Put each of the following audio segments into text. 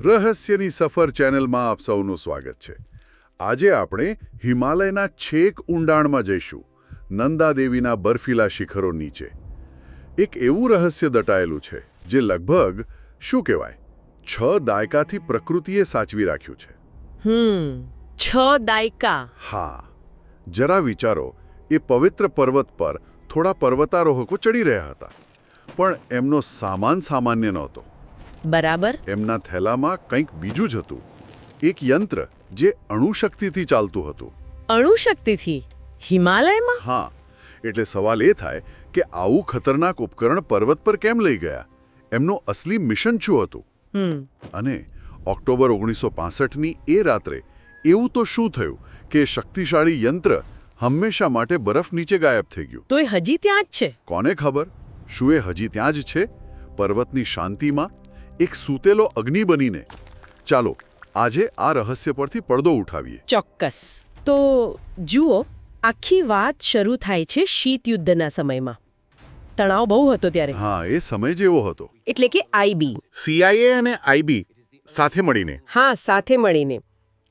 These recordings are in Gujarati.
રહસ્યની સફર ચેનલમાં આપ સૌનું સ્વાગત છે. આજે આપણે હિમાલયના છેક ઊંડાણમાં જઈશું નંદાદેવીના બર્ફીલા શિખરો નીચે. એક એવું રહસ્ય દટાયેલું છે જે લગભગ શું કહેવાય છ દાયકાથી પ્રકૃતિએ સાચવી રાખ્યું છે. હમ છ દાયકા. હા જરા વિચારો એ પવિત્ર પર્વત પર થોડા પર્વતારોહકો ચડી રહ્યા હતા. પણ એમનો સામાન સામાન્ય નહોતો. બરાબર? એમના થેલામાં કંઈક બીજું જ હતું. એક યંત્ર જે અણુશક્તિથી ચાલતું હતું. અણુશક્તિથી? હિમાલયમાં? હા એટલે સવાલ એ થાય કે આવું ખતરનાક ઉપકરણ પર્વત પર કેમ લઈ ગયા? એમનું અસલી મિશન શું હતું? અને ઓક્ટોબર ઓગણીસો પાસઠની એ રાત્રે એવું તો શું થયું કે શક્તિશાળી યંત્ર હંમેશા માટે બરફ નીચે ગાયબ થઈ ગયું? તો એ હજી ત્યાં જ છે. કોને ખબર? શું એ હજી ત્યાં જ છે? પર્વતની શાંતિમાં એક સૂતેલો અગ્નિ બનીને. ચાલો આજે આ રહસ્ય પરથી પડદો ઉઠાવીએ. ચોક્કસ. તો જુઓ આખી વાત શરૂ થાય છે શીત યુદ્ધના સમયમાં. તણાવ બહુ હતો ત્યારે. હા એ સમય જેવો હતો. એટલે કે આઈબી સીઆઈએ અને આઈબી સાથે મળીને. હા સાથે મળીને.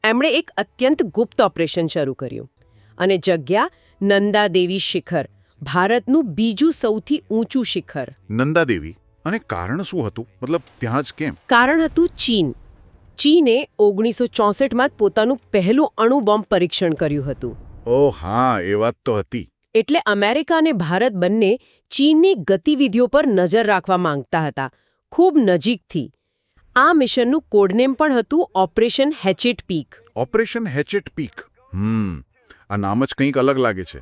એમણે એક અત્યંત ગુપ્ત ઓપરેશન શરૂ કર્યું. અને જગ્યા નંદાદેવી શિખર ભારતનું બીજું સૌથી ઊંચું શિખર. નંદાદેવી અને કારણ શું હતું? મતલબ ત્યાં જ કેમ? કારણ હતું ચીન. ચીને ઓગણીસો ચોસઠમાં પોતાનું પહેલું અણુ બોમ્બ પરીક્ષણ કર્યું હતું. ઓ હા એ વાત તો હતી. એટલે અમેરિકા અને ભારત બંને ચીનની ગતિવિધિઓ પર નજર રાખવા માંગતા હતા. ખૂબ નજીકથી. આ મિશનનું કોડનેમ પણ હતું operation hatchet peak. Operation hatchet peak. હમ આ નામ જ કંઈક અલગ લાગે છે.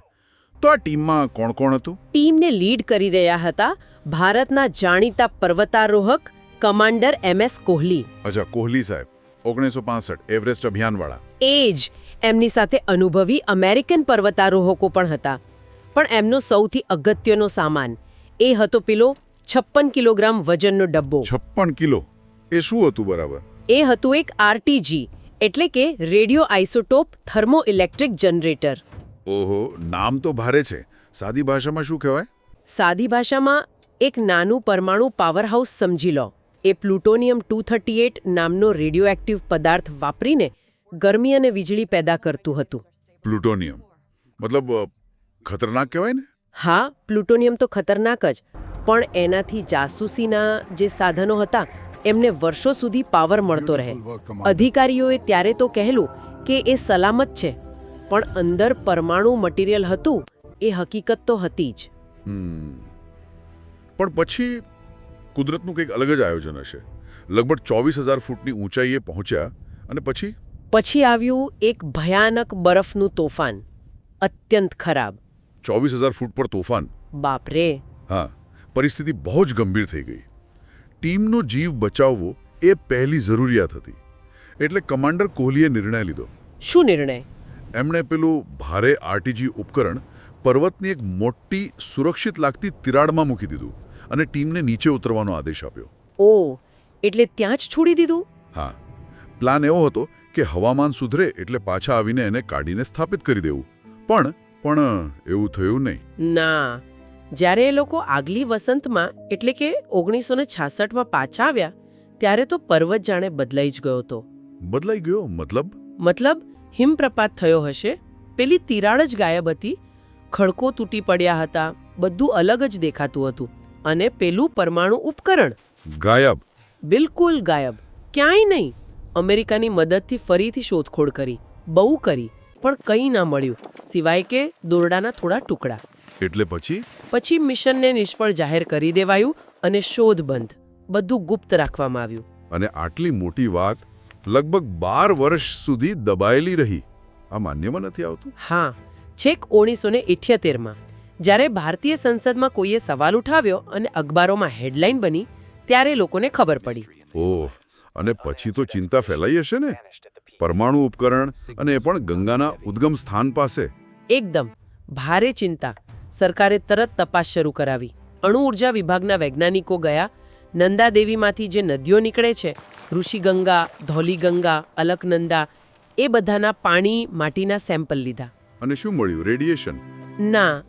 તો આ ટીમમાં કોણ કોણ હતું? ટીમને લીડ કરી રહ્યા હતા ભારતના જાણીતા પર્વતારોહક કમાન્ડર એમ એસ કોહલી. અચ્છા કોહલી સાહેબ ઓગણીસો પાસઠ એવરેસ્ટ અભિયાનવાળા. એ જ એમની સાથે અનુભવી અમેરિકન પર્વતારોહકો પણ હતા. પણ એમનો સૌથી અગત્યનો સામાન એ હતો પેલો છપ્પન કિલોગ્રામ વજનનો ડબ્બો. છપ્પન કિલો? એ શું હતું બરાબર? એ હતું એક આરટીજી એટલે કે radio isotope thermo electric generator. ઓહો નામ તો ભારે છે. સાદી ભાષામાં શું કહેવાય? સાદી ભાષામાં એક નાનું પરમાણુ પાવરહાઉસ સમજી લો. એ પ્લુટોનિયમ ટુ થર્ટી એટ નામનો રેડિયોએક્ટિવ પદાર્થ વાપરીને ગરમી અને વીજળી પેદા કરતું હતું. પ્લુટોનિયમ. મતલબ ખતરનાક કહેવાય ને? હા પ્લુટોનિયમ તો ખતરનાક જ. પણ એનાથી જાસૂસીના જે સાધનો હતા એમને વર્ષો સુધી પાવર મળતો રહે. અધિકારીઓએ ત્યારે તો કહેલું કે એ સલામત છે. પણ અંદર પરમાણુ મટીરિયલ હતું એ હકીકત તો હતી જ. પણ પછી કુદરતનું કંઈક અલગ જ આયોજન હશે. લગભગ ચોવીસ હજાર ફૂટની ઊંચાઈએ પહોંચ્યા અને પછી? પછી આવ્યું એક ભયાનક બરફનું તોફાન. અત્યંત ખરાબ. ચોવીસ હજાર ફૂટ પર તોફાન? બાપરે. હા પરિસ્થિતિ બહુ જ ગંભીર થઈ ગઈ. ટીમનો જીવ બચાવવો એ પહેલી જરૂરિયાત હતી. એટલે કમાન્ડર કોહલીએ નિર્ણય લીધો. શું નિર્ણય? એમણે પેલું ભારે આરટીજી ઉપકરણ પર્વતની એક મોટી સુરક્ષિત લાગતી તિરાડમાં મૂકી દીધું. અને ટીમને નીચે ઉતરવાનો આદેશ આપ્યો. ઓ એટલે ત્યાં જ છોડી દીધું? હા. પ્લાન એવો હતો કે હવામાન સુધરે એટલે પાછા આવીને એને કાઢીને સ્થાપિત કરી દેવું. પણ પણ એવું થયું નહીં. ના. જ્યારે એ લોકો આગલી વસંતમાં એટલે કે ઓગણીસો ને છાસઠમાં પાછા આવ્યા ત્યારે તો પર્વત જાણે બદલાઈ જ ગયો હતો. બદલાઈ ગયો? મતલબ? મતલબ હિમપ્રપાત થયો હશે પેલી તિરાડ જ ગાયબ હતી ખડકો તૂટી પડ્યા હતા બધું અલગ જ દેખાતું હતું. અને પેલું પરમાણુ ઉપકરણ. ગાયબ. બિલકુલ ગાયબ. ક્યાંય નહીં. અમેરિકાની મદદથી ફરીથી શોધખોળ કરી. બહુ કરી. પણ કંઈ ના મળ્યું. સિવાય કે દોરડાના થોડા ટુકડા. એટલે પછી? પછી મિશનને નિષ્ફળ જાહેર કરી દેવાયું અને શોધ બંધ. બધું ગુપ્ત રાખવામાં આવ્યું. અને આટલી મોટી વાત લગભગ બાર વર્ષ સુધી દબાયેલી રહી. આ માન્યમાં નથી આવતું? હા. છેક ઓગણીસો ને ઇઠ્યોતેરમાં જ્યારે ભારતીય સંસદમાં કોઈએ સવાલ ઉઠાવ્યો અને અખબારોમાં હેડલાઇન બની ત્યારે લોકોને ખબર પડી. ઓહ અને પછી તો ચિંતા ફેલાઈ હશે ને? પરમાણુ ઉપકરણ અને એ પણ ગંગાના ઉદ્ગમ સ્થાન પાસે. એકદમ. ભારે ચિંતા. સરકારે તરત તપાસ શરૂ કરાવી. અણુ ઊર્જા વિભાગના વૈજ્ઞાનિકો ગયા. નંદાદેવીમાંથી જે નદીઓ નીકળે છે ઋષિગંગા ધૌલીગંગા અલકનંદા એ બધાના પાણી માટીના સેમ્પલ લીધા. અને શું મળ્યું? રેડિયેશન? ના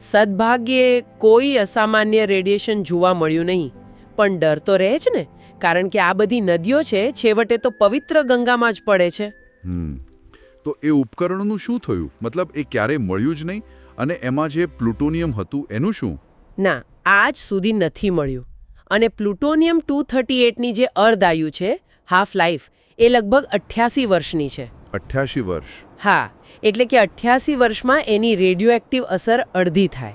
સદભાગ્યે કોઈ અસામાન્ય રેડિયેશન જોવા મળ્યું નહીં. પણ ડર તો રહે જ ને કારણ કે આ બધી નદીઓ છે છેવટે તો પવિત્ર ગંગામાં જ પડે છે. તો એ ઉપકરણનું શું થયું? મતલબ એ ક્યારે મળ્યું જ નહીં? અને એમાં જે પ્લુટોનિયમ હતું એનું શું? ના આજ સુધી નથી મળ્યું. અને પ્લુટોનિયમ ટુ થર્ટી એટની જે અર્ધાયુ છે હાફ લાઈફ એ લગભગ અઠ્યાસી વર્ષની છે. અઠ્યાસી વર્ષ. હા એટલે કે અઠ્યાસી વર્ષમાં એની રેડિયોએક્ટિવ અસર અડધી થાય.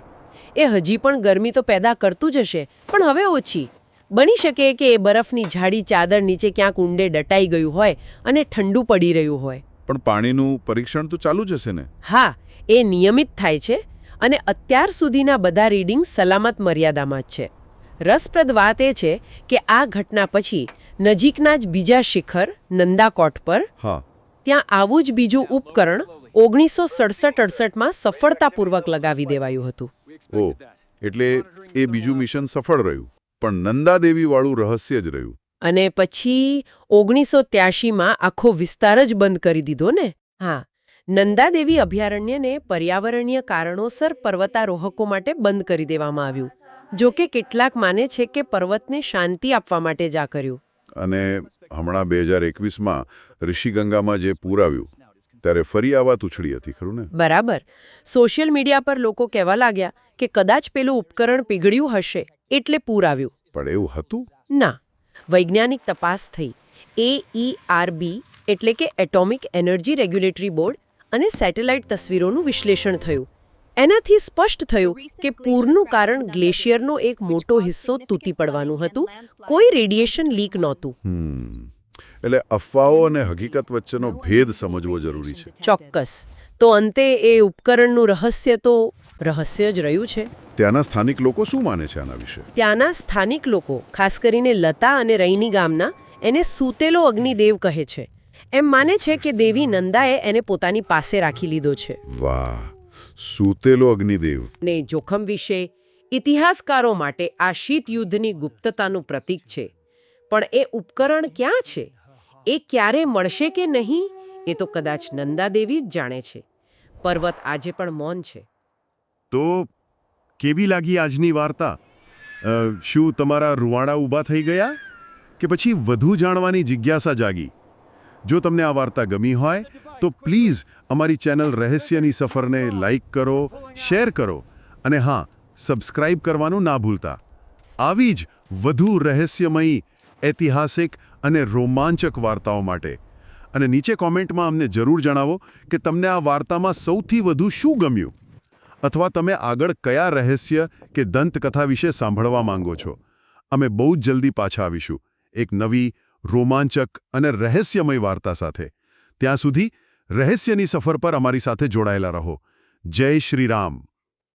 એ હજી પણ ગરમી તો પેદા કરતું જ હશે પણ હવે ઓછી. બની શકે કે એ બરફની જાડી ચાદર નીચે ક્યાંક ઊંડે દટાઈ ગયું હોય અને ઠંડુ પડી રહ્યું હોય. પણ પાણીનું પરીક્ષણ તો ચાલુ જ હશે ને? હા એ નિયમિત થાય છે અને અત્યાર સુધીના બધા રીડિંગ સલામત મર્યાદામાં જ છે. રસપ્રદ વાત એ છે કે આ ઘટના પછી નજીકના જ બીજા શિખર નંદાકોટ પર હા. ત્યાં આવું જ બીજું ઉપકરણ ઓગણીસો સડસઠ અડસઠમાં સફળતાપૂર્વક લગાવી દેવાયું હતું. ઓ એટલે એ બીજું મિશન સફળ રહ્યું પણ નંદાદેવીવાળું રહસ્ય જ રહ્યું. અને પછી ઓગણીસો ત્યાસીમાં આખો વિસ્તાર જ બંધ કરી દીધો ને? હા નંદાદેવી અભયારણ્યને પર્યાવરણીય કારણોસર પર્વતારોહકો માટે બંધ કરી દેવામાં આવ્યું જોકે કેટલાક માને છે કે પર્વતને શાંતિ આપવા માટે જ આ કર્યું. અને હમણાં બે હજાર એકવીસમાં ઋષિગંગામાં જે પૂર આવ્યું ત્યારે ફરી આ વાત ઉછળી હતી ખરું ને? બરાબર. સોશિયલ મીડિયા પર લોકો કહેવા લાગ્યા કે કદાચ પેલું ઉપકરણ પીગળ્યું હશે એટલે પૂર આવ્યું. પણ એવું હતું? ના. વૈજ્ઞાનિક તપાસ થઈ. એઈઆરબી એટલે કે એટોમિક એનર્જી રેગ્યુલેટરી બોર્ડ અને સેટેલાઇટ તસવીરોનું વિશ્લેષણ થયું. એનાથી સ્પષ્ટ થયું કે પૂરનું કારણ ગ્લેશિયરનો એક મોટો હિસ્સો તૂટી પડવાનું હતું. કોઈ રેડિયેશન લીક નહોતું. એટલે અફવાઓ અને હકીકત વચ્ચેનો ભેદ સમજવો જરૂરી છે. ચોક્કસ. તો અંતે એ ઉપકરણનું રહસ્ય તો રહસ્ય જ રહ્યું છે. ત્યાંના સ્થાનિક લોકો શું માને છે આના વિશે? ત્યાંના સ્થાનિક લોકો ખાસ કરીને લતા અને રૈની ગામના એને સૂતેલો અગ્નિદેવ કહે છે. એમ માને છે કે દેવી નંદાએ એને પોતાની પાસે રાખી લીધો છે. વાહ. સૂતેલો અગ્નિદેવ. ને જોખમ વિશે ઇતિહાસકારો માટે આ શીત યુદ્ધની ગુપ્તતાનું પ્રતીક છે. પણ એ ઉપકરણ ક્યાં છે? એ ક્યારે મળશે કે નહીં? એ તો કદાચ નંદાદેવી જ જાણે છે. પર્વત આજે પણ મૌન છે. તો કેવી લાગી આજની વાર્તા? શું તમારા રૂવાડા ઊભા થઈ ગયા? કે પછી વધુ જાણવાની જિજ્ઞાસા જાગી? જો તમને આ વાર્તા ગમી હોય તો પ્લીઝ અમારી ચેનલ રહસ્યની સફરને લાઈક કરો શેર કરો અને હા સબસ્ક્રાઇબ કરવાનું ના ભૂલતા. આવી જ વધુ રહસ્યમયી, ઐતિહાસિક અને રોમાંચક વાર્તાઓ માટે. અને નીચે કોમેન્ટમાં અમને જરૂર જણાવો કે તમને આ વાર્તામાં સૌથી વધુ શું ગમ્યું? અથવા તમે આગળ કયા રહસ્ય કે દંતકથા વિશે સાંભળવા માંગો છો? અમે બહુ જ જલ્દી પાછા આવીશું એક નવી રોમાંચક અને રહસ્યમય વાર્તા સાથે. ત્યાં સુધી રહસ્યની સફર પર અમારી સાથે જોડાયેલા રહો. જય શ્રી રામ.